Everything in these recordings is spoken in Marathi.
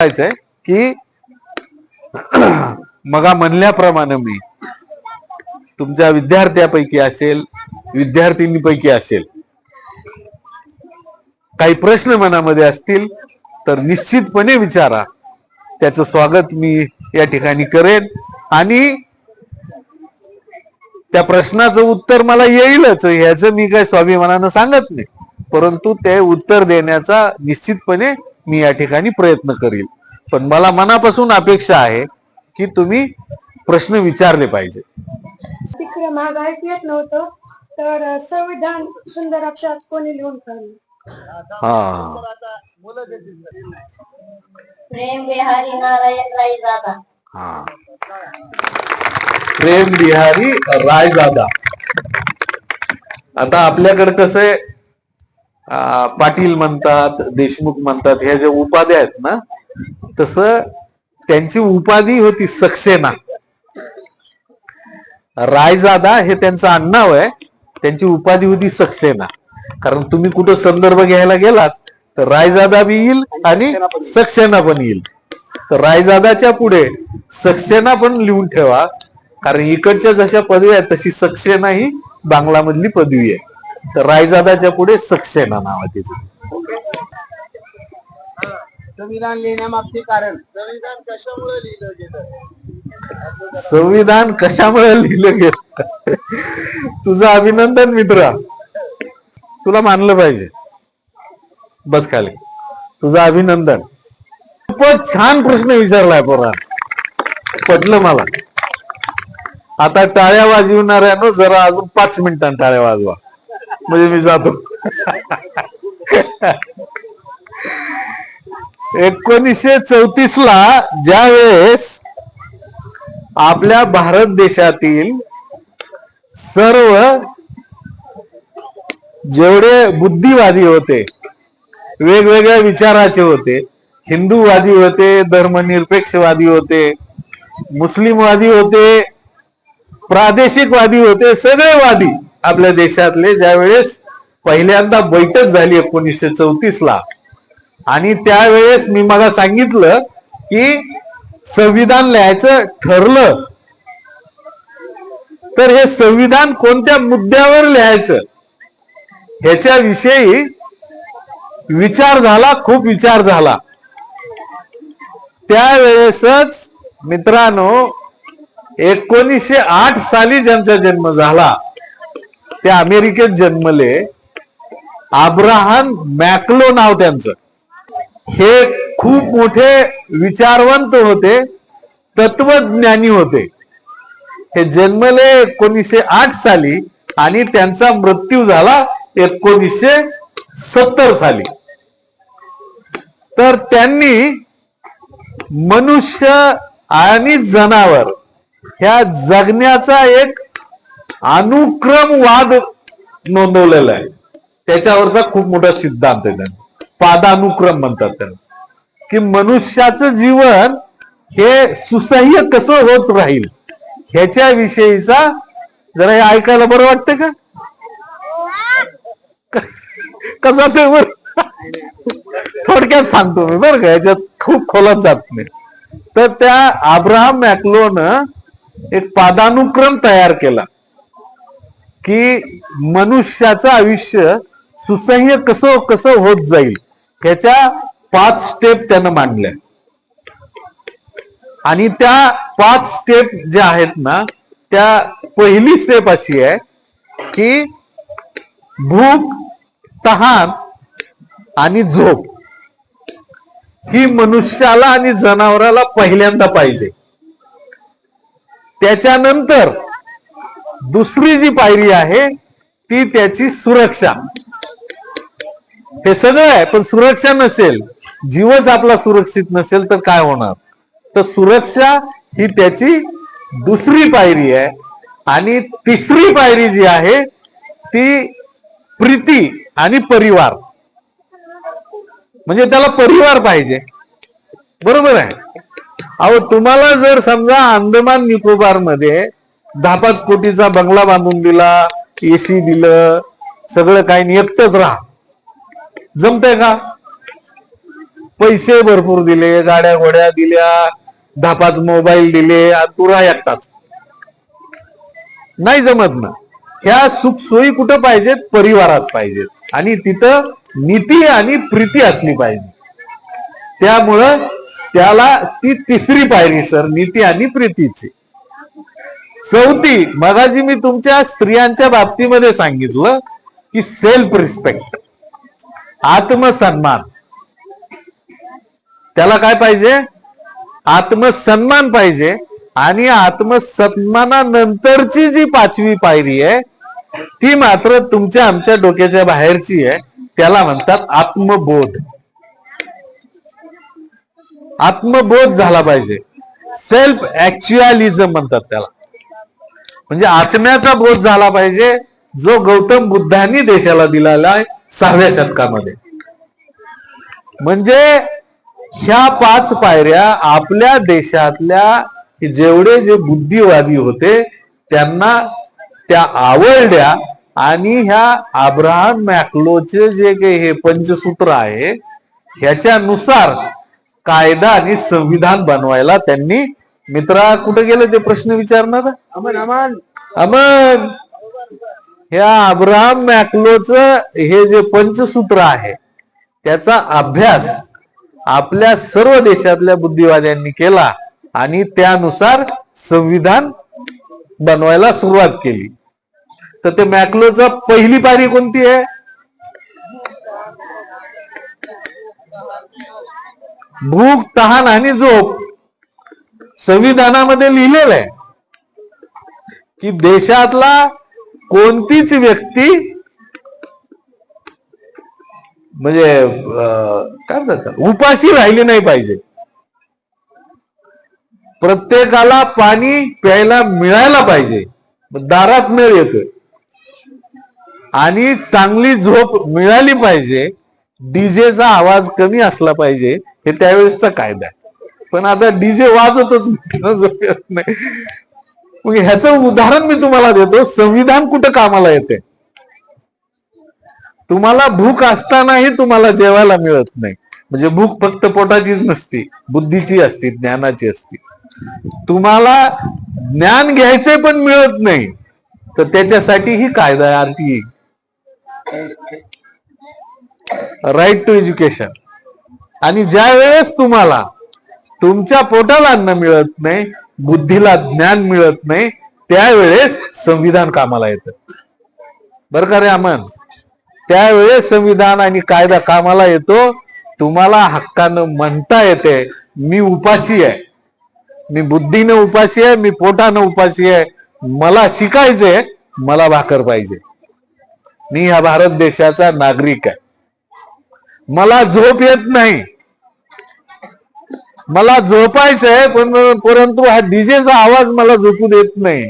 सांगायचंय की मगा म्हणल्याप्रमाणे मी तुमच्या विद्यार्थ्यापैकी असेल विद्यार्थिनीपैकी असेल काही प्रश्न मनामध्ये असतील तर निश्चितपणे विचारा. त्याचं स्वागत मी या ठिकाणी करेन आणि त्या प्रश्नाचं उत्तर मला येईलच. ह्याचं मी काय स्वाभिमानानं सांगत नाही. परंतु ते उत्तर देण्याचा निश्चितपणे मी या ठिकाणी प्रयत्न करील. पण मला मनापासून अपेक्षा आहे की तुम्ही प्रश्न विचारले पाहिजे. तिकडे महागाई येत नव्हतं तर संविधान सुंदर अक्षरात कोणी लिहून काढलं? हा. प्रेम बिहारी नारायण राई दादा हा. प्रेम बिहारी रायजादा. आता आपल्याकडे कसं आहे पाटील म्हणतात देशमुख म्हणतात ह्या ज्या उपाध्या आहेत ना तस त्यांची उपाधी होती सक्सेना. रायजादा हे त्यांचं आडनाव आहे त्यांची उपाधी होती सक्सेना. कारण तुम्ही कुठं संदर्भ घ्यायला गेलात तर रायजादा बी येईल आणि सक्सेना पण येईल. तर रायजादाच्या पुढे सक्सेना पण लिहून ठेवा कारण इकडच्या जशा पदवी आहेत तशी सक्सेना ही बांगलामधली पदवी आहे. रायजादाच्या पुढे सक्सेना नाव आहे तिचं संविधान लिहिण्यामागचे कारण. संविधान कशामुळे लिहिलं गेलं? संविधान कशामुळे लिहिलं गेलं? तुझं अभिनंदन मित्रा. तुला मानलं पाहिजे. बस खाली. तुझं अभिनंदन. खूपच छान प्रश्न विचारलाय पोरा. पटलं मला. आता टाळ्या वाजवणाऱ्यानं जरा अजून पाच मिनिटां टाळ्या वाजवा. म्हणजे मी जातो. एकोणीसशे चौतीस ला ज्या वेळेस आपल्या भारत देशातील सर्व जेवढे बुद्धिवादी होते वेगवेगळ्या विचाराचे होते हिंदूवादी होते धर्मनिरपेक्षवादी होते मुस्लिमवादी होते प्रादेशिकवादी होते सगळे वादी आपल्या देशातले ज्या वेळेस पहिल्यांदा बैठक झाली एकोणीसशे चौतीस ला. आणि त्यावेळेस मी मला सांगितलं की संविधान लिहायचं ठरलं. तर हे संविधान कोणत्या मुद्द्यावर लिहायचं? ह्याच्याविषयी विचार झाला खूप विचार झाला. त्यावेळेसच मित्रांनो एकोणीसशे आठ साली ज्यांचा जन्म झाला ते अमेरिकेत जन्मले. अब्राहम मॅक्लो नाव त्यांचं. हे खूप मोठे विचारवंत होते तत्वज्ञानी होते. हे जन्मले एकोणीसशे आठ साली आणि त्यांचा मृत्यू झाला एकोणीसशे सत्तर साली. तर त्यांनी मनुष्य आणि जनावर ह्या जगण्याचा एक अनुक्रमवाद नोंदवलेला आहे. त्याच्यावरचा खूप मोठा सिद्धांत आहे त्यांना पादानुक्रम म्हणतात त्यांना की मनुष्याचं जीवन हे सुसह्य कसं होत राहील? ह्याच्या विषयीचा जरा हे ऐकायला बरं वाटतं का? कसा ते बर थोडक्यात सांगतो मी बरं का याच्यात खूप खोलात जात नाही. तर त्या अब्राहम मॅक्लोन एक पादानुक्रम तयार केला. की मनुष्याचं आयुष्य सुसह्य कसं कसं होत जाईल ह्याच्या पाच स्टेप त्यानं मांडल्या. आणि त्या पाच स्टेप ज्या आहेत ना त्या पहिली स्टेप अशी आहे की भूक तहान आणि झोप. ही मनुष्याला आणि जनावराला पहिल्यांदा पाहिजे. त्याच्यानंतर दुसरी जी पायरी आहे ती त्याची सुरक्षा. हे सगळं आहे पण सुरक्षा नसेल जीवच आपला सुरक्षित नसेल तर काय होणार? तर सुरक्षा ही त्याची दुसरी पायरी आहे आणि तिसरी पायरी जी आहे ती प्रीती आणि परिवार. म्हणजे त्याला परिवार पाहिजे. बरोबर आहे? अहो तुम्हाला जर समजा अंदमान निकोबारमध्ये दहा पाच कोटीचा बंगला बांधून दिला एसी दिलं सगळं काही नाही, एकटंच राहा. जमतंय का? पैसे भरपूर दिले गाड्या घोड्या दिल्या दहा पाच मोबाईल दिले आणि तुरा एकटाच. नाही जमत ना. ह्या सुखसोयी कुठं पाहिजेत? परिवारात पाहिजेत. आणि तिथं नीती आणि प्रीती असली पाहिजे. त्यामुळं त्याला ती तिसरी पायरी सर नीती आणि प्रीतीची. चौथी मगाजी मी तुमच्या स्त्रियांच्या बाबतीमध्ये सांगितलं की सेल्फ रिस्पेक्ट आत्मसन्मान. त्याला काय पाहिजे? आत्मसन्मान पाहिजे आणि आत्मसन्मानानंतरची जी पाचवी पायरी आहे ती मात्र तुमच्या आमच्या डोक्याच्या बाहेरची आहे. त्याला म्हणतात आत्मबोध. आत्मबोध झाला पाहिजे. सेल्फ ऍक्च्युअलिझम म्हणतात त्याला. म्हणजे आत्म्याचा बोध झाला पाहिजे जो गौतम बुद्धांनी देशाला दिलेला आहे सहाव्या शतकामध्ये. म्हणजे ह्या पाच पायऱ्या आपल्या देशातल्या जेवढे जे बुद्धिवादी होते त्यांना त्या आवडल्या आणि ह्या आब्राहम मॅक्लोचे जे काही हे पंचसूत्र आहे ह्याच्यानुसार कायदा आणि संविधान बनवायला त्यांनी मित्रा कुठे गेले ते प्रश्न विचारणार? अमन अमन. अमन! ह्या अब्राहम मॅक्लोच हे जे पंचसूत्र आहे त्याचा अभ्यास आपल्या सर्व देशातल्या बुद्धिवाद्यांनी केला आणि त्यानुसार संविधान बनवायला सुरुवात केली. तर ते मॅक्लोचा पहिली पायरी कोणती आहे? भूक तहान आणि झोप. संविधानामध्ये लिहिलेलं आहे की देशातला कोणतीच व्यक्ती म्हणजे काय म्हणतात उपाशी राहिली नाही पाहिजे. प्रत्येकाला पाणी प्यायला मिळायला पाहिजे. दारात मिळ येत आणि चांगली झोप मिळाली पाहिजे. डीजेचा आवाज कमी असला पाहिजे. हे त्यावेळेसचा कायदा आहे. पण आता डीजे वाजतच नाही मग ह्याचं उदाहरण मी तुम्हाला देतो संविधान कुठं कामाला येते? तुम्हाला भूक असतानाही तुम्हाला जेवायला मिळत नाही. म्हणजे भूक फक्त पोटाचीच नसती बुद्धीची असती ज्ञानाची असती. तुम्हाला ज्ञान घ्यायचे पण मिळत नाही तर त्याच्यासाठी ही कायदा आहे राईट टू एज्युकेशन आणि ज्या वेळेस तुम्हाला तुमच्या पोटाला अन्न मिळत नाही बुद्धीला ज्ञान मिळत नाही त्यावेळेस संविधान कामाला येतं. बर का रे अमन? त्यावेळेस संविधान आणि कायदा कामाला येतो तुम्हाला हक्कानं म्हणता येते मी उपाशी आहे. मी बुद्धीनं उपाशी आहे मी पोटानं उपाशी आहे. मला शिकायचंय मला भाकर पाहिजे. मी ह्या भारत देशाचा नागरिक आहे. मला झोप येत नाही मला झोपायचंय पण परंतु हा डीजेचा आवाज मला झोपू देत नाही.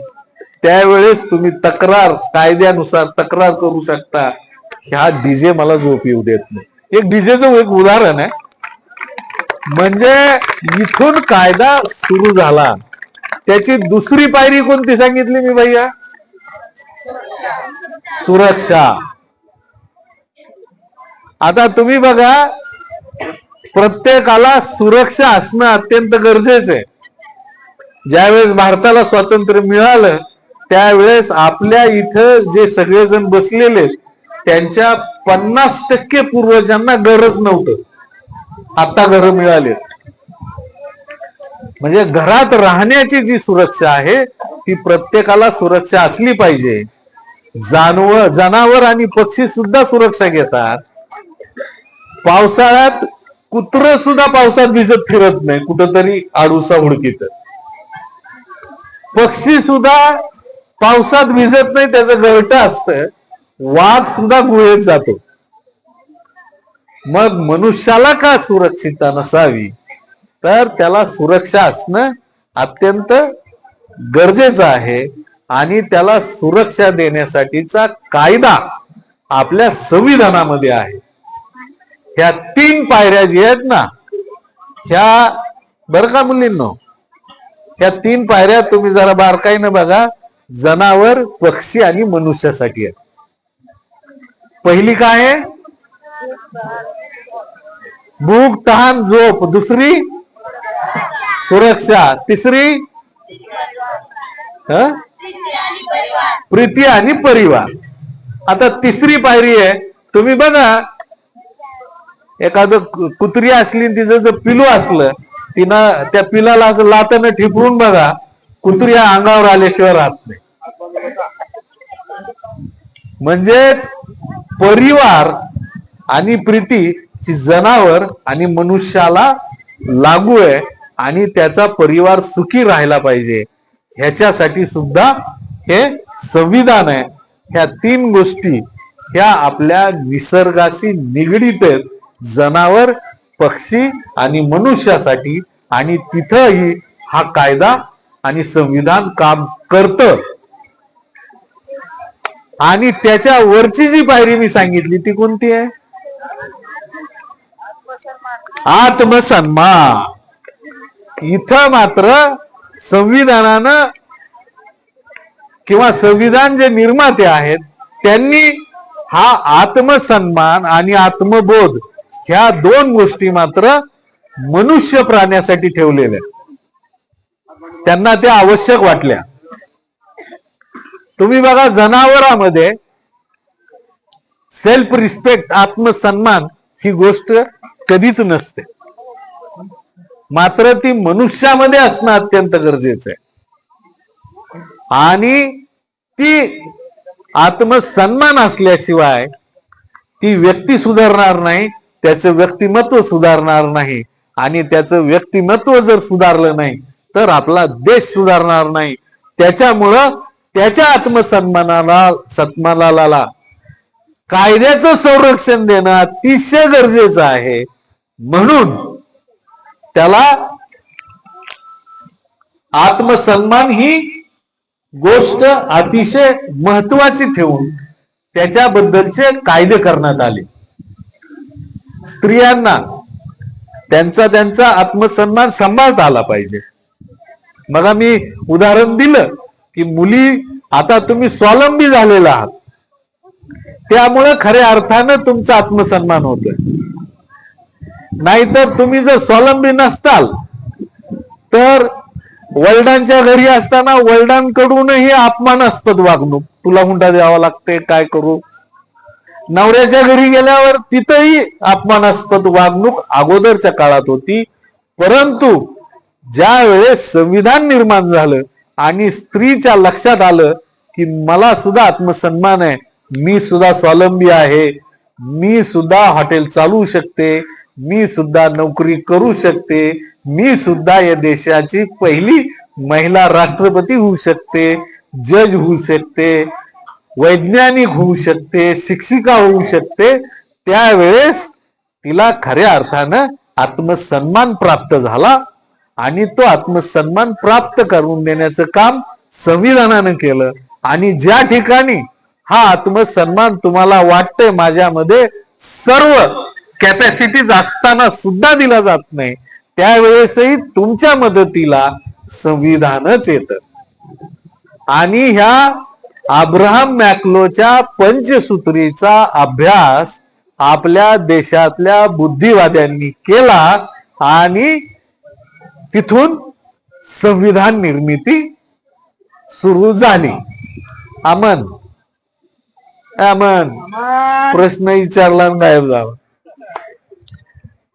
त्यावेळेस तुम्ही तक्रार कायद्यानुसार तक्रार करू शकता. की हा डीजे मला झोप येऊ देत नाही. एक डीजेचं एक उदाहरण आहे. म्हणजे इथून कायदा सुरू झाला. त्याची दुसरी पायरी कोणती सांगितली मी भैया? सुरक्षा. आता तुम्ही बघा प्रत्येकाला सुरक्षा असणं अत्यंत गरजेचं आहे. ज्यावेळेस भारताला स्वातंत्र्य मिळालं त्यावेळेस आपल्या इथं जे सगळेजण बसलेले त्यांच्या पन्नास टक्के पूर्वजांना गरज नव्हतं. आता घर मिळाले. म्हणजे घरात राहण्याची जी सुरक्षा आहे ती प्रत्येकाला सुरक्षा असली पाहिजे. जानवर जनावर आणि पक्षी सुद्धा सुरक्षा घेतात. पावसाळ्यात कुत्र सुद्धा पावसात भिजत फिरत नाही कुठंतरी आडूसा हुडकीत पक्षी सुद्धा पावसात भिजत नाही त्याचं घरट असत वाघ सुद्धा गुहेत जातो. मग मनुष्याला का सुरक्षितता नसावी? तर त्याला सुरक्षा असणं अत्यंत गरजेचं आहे आणि त्याला सुरक्षा देण्यासाठीचा कायदा आपल्या संविधानामध्ये आहे. ह्या तीन पायऱ्या जी आहेत ना ह्या बरं का मुलींनो? ह्या तीन पायऱ्या तुम्ही जरा बारकाईनं बघा जनावर पक्षी आणि मनुष्यासाठी आहेत. पहिली काय आहे? भूक तहान झोप. दुसरी? सुरक्षा. तिसरी? प्रीती आणि परिवार. आता तिसरी पायरी आहे तुम्ही बघा एखादं कुत्री असली तिचं जर पिलू असलं तिनं त्या पिलाला असं लातानं ठिपळून बघा कुत्री या अंगावर आल्याशिवाय राहत नाही. म्हणजेच परिवार आणि प्रीती ही जनावर आणि मनुष्याला लागू आहे आणि त्याचा परिवार सुखी राहायला पाहिजे. ह्याच्यासाठी सुद्धा हे संविधान आहे. ह्या तीन गोष्टी ह्या आपल्या निसर्गाशी निगडीत आहेत. जनावर पक्षी आणि मनुष्यासाठी आणि तिथंही हा कायदा आणि संविधान काम करतं. आणि त्याच्या वरची जी पायरी मी सांगितली ती कोणती आहे? आत्मसन्मान. इथं मात्र संविधानानं किंवा संविधान जे निर्माते आहेत त्यांनी हा आत्मसन्मान आणि आत्मबोध ह्या दोन गोष्टी मात्र मनुष्य प्राण्यासाठी ठेवलेल्या त्यांना त्या आवश्यक वाटल्या. तुम्ही बघा जनावरांमध्ये सेल्फ रिस्पेक्ट आत्मसन्मान ही गोष्ट कधीच नसते. मात्र ती मनुष्यामध्ये असणं अत्यंत गरजेचं आहे. आणि ती आत्मसन्मान असल्याशिवाय ती व्यक्ती सुधारणार नाही त्याचं व्यक्तिमत्व सुधारणार नाही. आणि त्याचं व्यक्तिमत्व जर सुधारलं नाही तर आपला देश सुधारणार नाही. त्याच्यामुळं त्याच्या आत्मसन्मानाला सन्मानाला कायद्याचं संरक्षण देणं अतिशय गरजेचं आहे. म्हणून त्याला आत्मसन्मान ही गोष्ट अतिशय महत्वाची ठेवून त्याच्याबद्दलचे कायदे करण्यात आले. स्त्रियांना त्यांचा त्यांचा आत्मसन्मान सांभाळता आला पाहिजे. बघा मी उदाहरण दिलं की मुली आता तुम्ही स्वावलंबी झालेला आहात. त्यामुळं खऱ्या अर्थानं तुमचा आत्मसन्मान होतोय. नाहीतर तुम्ही जर स्वावलंबी नसताल तर वडिलांच्या घरी असताना वडिलांकडूनही अपमानास्पद वागणूक. तुला हुंडा द्यावा लागते काय करू? नवऱ्याच्या घरी गेल्यावर तिथंही अपमानास्पद वागणूक अगोदरच्या काळात होती. परंतु ज्या वेळेस संविधान निर्माण झालं आणि स्त्रीच्या लक्षात आलं की मला सुद्धा आत्मसन्मान आहे मी सुद्धा स्वावलंबी आहे मी सुद्धा हॉटेल चालवू शकते मी सुद्धा नोकरी करू शकते मी सुद्धा या देशाची पहिली महिला राष्ट्रपती होऊ शकते जज होऊ शकते वैज्ञानिक होऊ शकते शिक्षिका होऊ शकते त्यावेळेस तिला खऱ्या अर्थानं आत्मसन्मान प्राप्त झाला आणि तो आत्मसन्मान प्राप्त करून देण्याचं काम संविधानानं केलं. आणि ज्या ठिकाणी हा आत्मसन्मान तुम्हाला वाटतंय माझ्यामध्ये सर्व कॅपॅसिटीज असताना सुद्धा दिला जात नाही. त्यावेळेसही तुमच्या मदतीला संविधानच येत. आणि ह्या अब्राहम मॅक्लोच्या पंचसूत्रीचा अभ्यास आपल्या देशातल्या बुद्धिवाद्यांनी केला आणि तिथून संविधान निर्मिती सुरू झाली. अमन अमन प्रश्न विचारला गायब झाला.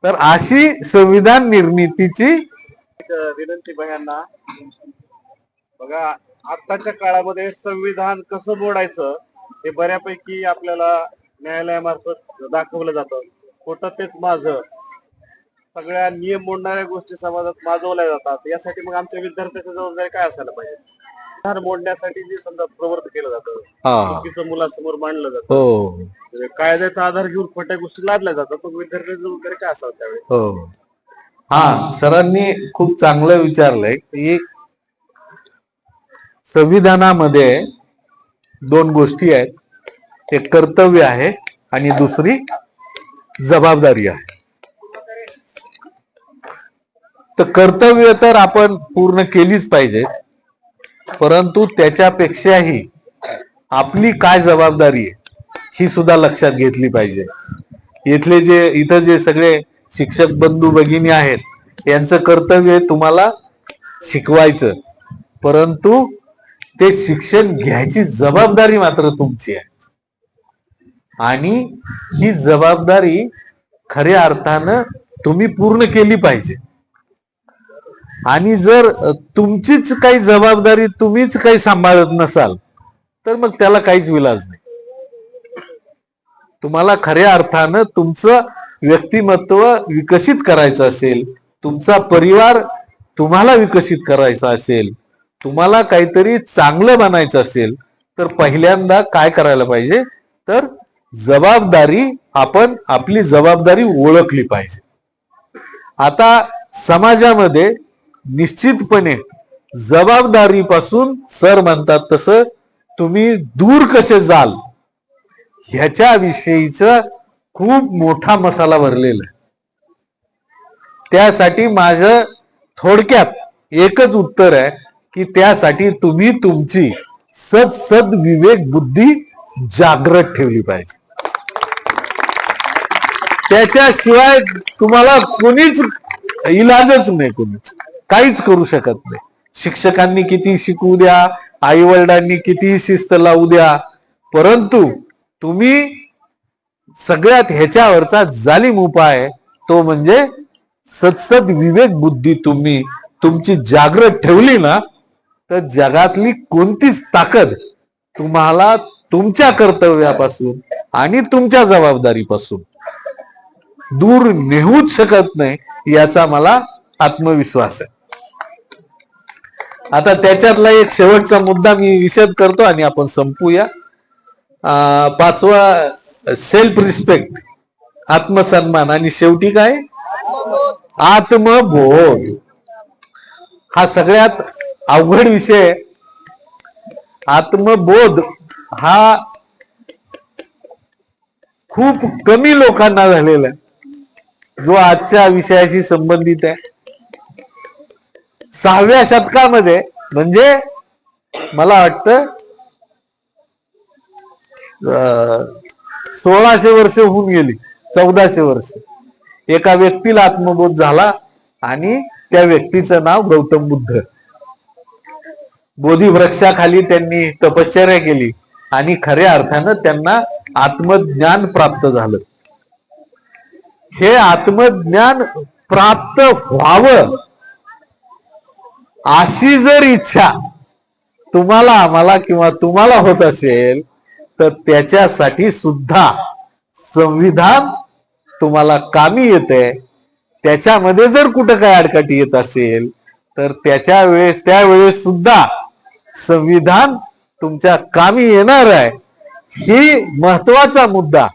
तर अशी संविधान निर्मितीची विनंती बघांना बघा आताच्या काळामध्ये संविधान कसं मोडायचं हे बऱ्यापैकी आपल्याला न्यायालयामार्फत दाखवलं जातं. खोटं तेच माझं. सगळ्या नियम मोडणाऱ्या गोष्टी समाजात माजवल्या जातात. यासाठी मग आमच्या विद्यार्थ्याची जबाबदारी काय असायला पाहिजे? संविधान मोडण्यासाठी जे समजा प्रवृत्त केलं जातं चुकीचं मुलासमोर मांडलं जातं. हो. म्हणजे कायद्याचा आधार घेऊन खोट्या गोष्टी लादल्या जातात. मग विद्यार्थ्याची जबाबदारी काय असावं त्यावेळी? हो. हा सरांनी खूप चांगलं विचारलंय की संविधानामध्ये दोन गोष्टी आहेत. एक कर्तव्य आहे आणि दुसरी जबाबदारी आहे. तर कर्तव्य तर आपण पूर्ण केलीच पाहिजे परंतु त्याच्यापेक्षाही आपली काय जबाबदारी आहे ही सुद्धा लक्षात घेतली पाहिजे. इथले जे इथं जे सगळे शिक्षक बंधू भगिनी आहेत यांचं कर्तव्य तुम्हाला शिकवायचं. परंतु ते शिक्षण घ्यायची जबाबदारी मात्र तुमची आहे. आणि ही जबाबदारी खऱ्या अर्थानं तुम्ही पूर्ण केली पाहिजे. आणि जर तुमचीच काही जबाबदारी तुम्हीच काही सांभाळत नसाल तर मग त्याला काहीच विलाज नाही. तुम्हाला खऱ्या अर्थानं तुमचं व्यक्तिमत्व विकसित करायचं असेल तुमचा परिवार तुम्हाला विकसित करायचा असेल तुम्हाला काहीतरी चांगलं बनायचं असेल तर पहिल्यांदा काय करायला पाहिजे? तर जबाबदारी आपण आपली जबाबदारी ओळखली पाहिजे. आता समाजामध्ये निश्चितपणे जबाबदारीपासून सर म्हणतात तसं तुम्ही दूर कसे जाल ह्याच्या विषयीच खूप मोठा मसाला भरलेला आहे. त्यासाठी माझं थोडक्यात एकच उत्तर आहे की त्यासाठी तुम्ही तुमची सद सद विवेक बुद्धी जागृत ठेवली पाहिजे. त्याच्याशिवाय तुम्हाला कोणीच इलाजच नाही कोणीच. काहीच करू शकत नाही. शिक्षकांनी किती शिकवू द्या आई वडिलांनी किती शिस्त लावू द्या परंतु तुम्ही सगळ्यात ह्याच्यावरचा जालिम उपाय तो म्हणजे सत्सद विवेक बुद्धी तुम्ही तुमची जागृत ठेवली ना तर जगातली कोणतीच ताकद तुम्हाला तुमच्या कर्तव्यापासून आणि तुमच्या जबाबदारीपासून दूर नेहूच शकत नाही याचा मला आत्मविश्वास आहे. आता त्याच्यातला एक शेवटचा मुद्दा मी विशद करतो आणि आपण संपूया. अं, पाचवा सेल्फ रिस्पेक्ट आत्मसन्मान. आणि शेवटी काय? आत्मबोध. हा सगळ्यात अवघड विषय आत्मबोध हा खूप कमी लोकांना झालेला आहे. जो आजच्या विषयाशी संबंधित आहे. सहाव्या शतकामध्ये म्हणजे मला वाटतं अं, सोळाशे वर्ष होऊन गेली चौदाशे वर्ष. एका व्यक्तीला आत्मबोध झाला आणि त्या व्यक्तीचं नाव गौतम बुद्ध. बोधी वृक्षाखाली त्यांनी तपश्चर्या केली आणि खऱ्या अर्थानं त्यांना आत्मज्ञान प्राप्त झालं. हे आत्मज्ञान प्राप्त व्हावं अशी जर इच्छा तुम्हाला आम्हाला किंवा तुम्हाला होत असेल तर त्याच्यासाठी सुद्धा संविधान तुम्हाला कामी येते त्याच्यामध्ये जर कुठं काय अडकाटी येत असेल तर त्याच्या वेळेस त्यावेळेस सुद्धा संविधान तुमच्या कामी येणार आहे. ही महत्त्वाचा मुद्दा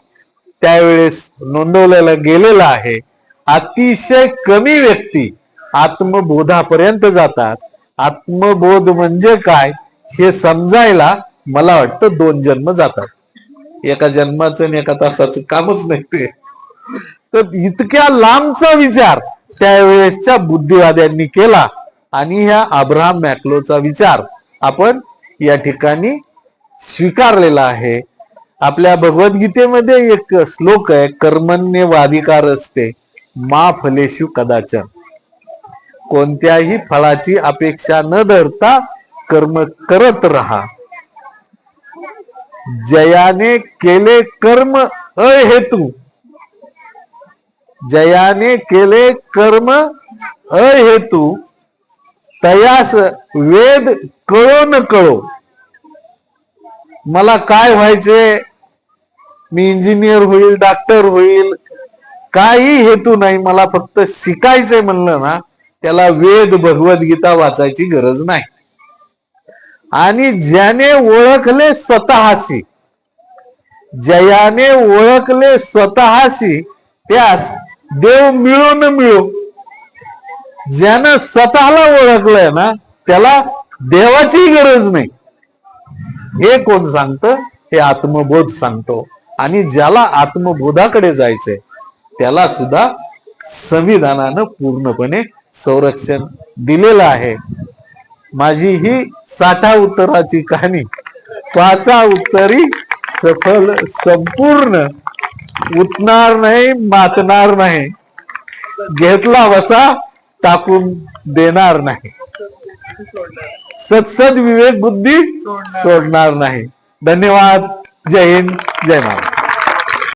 त्यावेळेस नोंदवलेला गेलेला आहे. अतिशय कमी व्यक्ती आत्मबोधापर्यंत जातात. आत्मबोध म्हणजे काय हे समजायला मला वाटतं दोन जन्म जातात. एका जन्माचं आणि एका तासाचं कामच नाही ते. तर इतक्या लांबचा विचार त्यावेळेसच्या बुद्धिवाद्यांनी केला आणि ह्या अब्राहम मॅक्लोचा विचार आपण या ठिकाणी स्वीकारलेला आहे. आपल्या भगवद्गीतेमध्ये एक श्लोक आहे कर्मण्यवाधिकार असते मा फलेशु कदाचन. कोणत्याही फळाची अपेक्षा न धरता कर्म करत राहा. जयाने केले कर्म अहेतू. जयाने केले कर्म अहेतू. तयास वेद कळो न कळो. मला काय व्हायचे मी इंजिनियर होईल डॉक्टर होईल काही हेतू नाही. मला फक्त शिकायचंय म्हणलं ना त्याला वेद भगवद्गीता वाचायची गरज नाही. आणि ज्याने ओळखले स्वतःशी जयाने ओळखले स्वतःशी त्यास देव मिळो न मिळो. ज्यानं स्वतःला ओळखलंय ना त्याला देवाची गरज नाही. हे कोण सांगतं? हे आत्मबोध सांगतो. आणि ज्याला आत्मबोधाकडे जायचंय त्याला सुद्धा संविधानानं पूर्णपणे संरक्षण दिलेलं आहे. माझी ही साठा उत्तराची कहाणी पाचा उत्तरी सफल संपूर्ण उठणार नाही मातणार नाही. घेतला वसा टाकून देणार नाही. सत्सद विवेक बुद्धी सोडणार. नाही. धन्यवाद. जय हिंद. जय महाराज